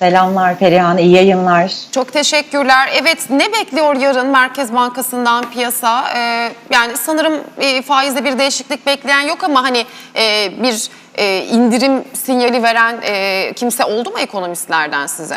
Selamlar Perihan, iyi yayınlar. Çok teşekkürler. Evet ne bekliyor yarın Merkez Bankası'ndan piyasa? Ee, yani sanırım e, faizde bir değişiklik bekleyen yok ama hani e, bir e, indirim sinyali veren e, kimse oldu mu ekonomistlerden size?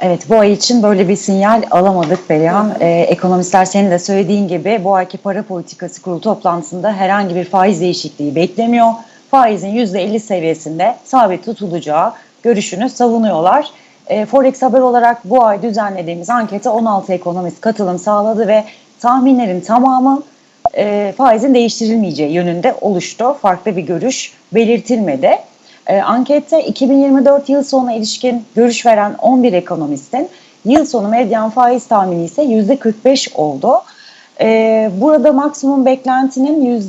Evet bu ay için böyle bir sinyal alamadık Perihan. Ee, ekonomistler senin de söylediğin gibi bu ayki para politikası kurulu toplantısında herhangi bir faiz değişikliği beklemiyor. Faizin %50 seviyesinde sabit tutulacağı görüşünü savunuyorlar. Ee, Forex Haber olarak bu ay düzenlediğimiz ankete 16 ekonomist katılım sağladı ve tahminlerin tamamı e, faizin değiştirilmeyeceği yönünde oluştu. Farklı bir görüş belirtilmedi. E, ankette 2024 yıl sonuna ilişkin görüş veren 11 ekonomistin yıl sonu medyan faiz tahmini ise %45 oldu. E, burada maksimum beklentinin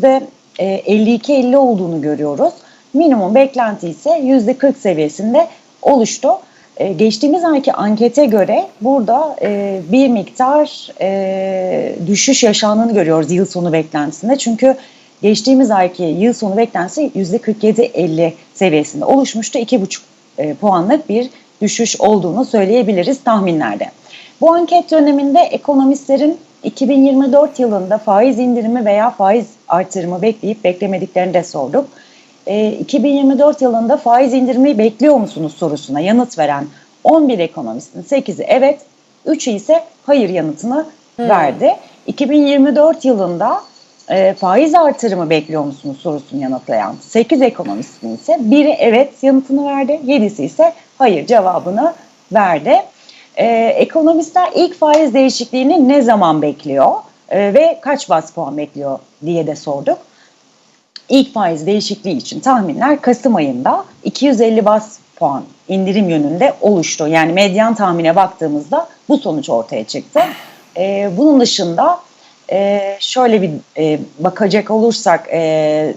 %52-50 olduğunu görüyoruz. Minimum beklenti ise %40 seviyesinde oluştu. E, geçtiğimiz ayki ankete göre burada e, bir miktar e, düşüş yaşandığını görüyoruz yıl sonu beklentisinde. Çünkü geçtiğimiz ayki yıl sonu beklentisi %47-50 seviyesinde oluşmuştu. 2,5 e, puanlık bir düşüş olduğunu söyleyebiliriz tahminlerde. Bu anket döneminde ekonomistlerin 2024 yılında faiz indirimi veya faiz artırımı bekleyip beklemediklerini de sorduk. E, 2024 yılında faiz indirimi bekliyor musunuz sorusuna yanıt veren 11 ekonomistin 8'i evet, 3'ü ise hayır yanıtını verdi. 2024 yılında e, faiz artırımı bekliyor musunuz sorusunu yanıtlayan 8 ekonomistin ise biri evet yanıtını verdi, 7'si ise hayır cevabını verdi. E, ekonomistler ilk faiz değişikliğini ne zaman bekliyor e, ve kaç bas puan bekliyor diye de sorduk. İlk faiz değişikliği için tahminler Kasım ayında 250 bas puan indirim yönünde oluştu. Yani medyan tahmine baktığımızda bu sonuç ortaya çıktı. Ee, bunun dışında e, şöyle bir e, bakacak olursak e,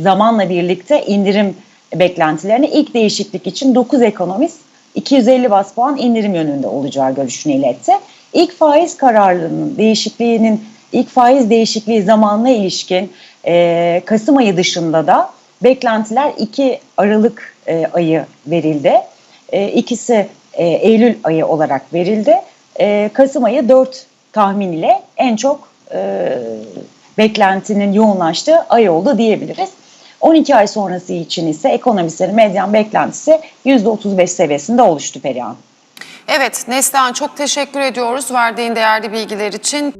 zamanla birlikte indirim beklentilerini ilk değişiklik için 9 ekonomist 250 bas puan indirim yönünde olacağı görüşünü iletti. İlk faiz kararlarının değişikliğinin ilk faiz değişikliği zamanla ilişkin e, Kasım ayı dışında da beklentiler 2 Aralık e, ayı verildi. E, ikisi e, Eylül ayı olarak verildi. E, Kasım ayı 4 tahmin ile en çok e, beklentinin yoğunlaştığı ay oldu diyebiliriz. 12 ay sonrası için ise ekonomistlerin medyan beklentisi %35 seviyesinde oluştu Perihan. Evet Neslihan çok teşekkür ediyoruz verdiğin değerli bilgiler için.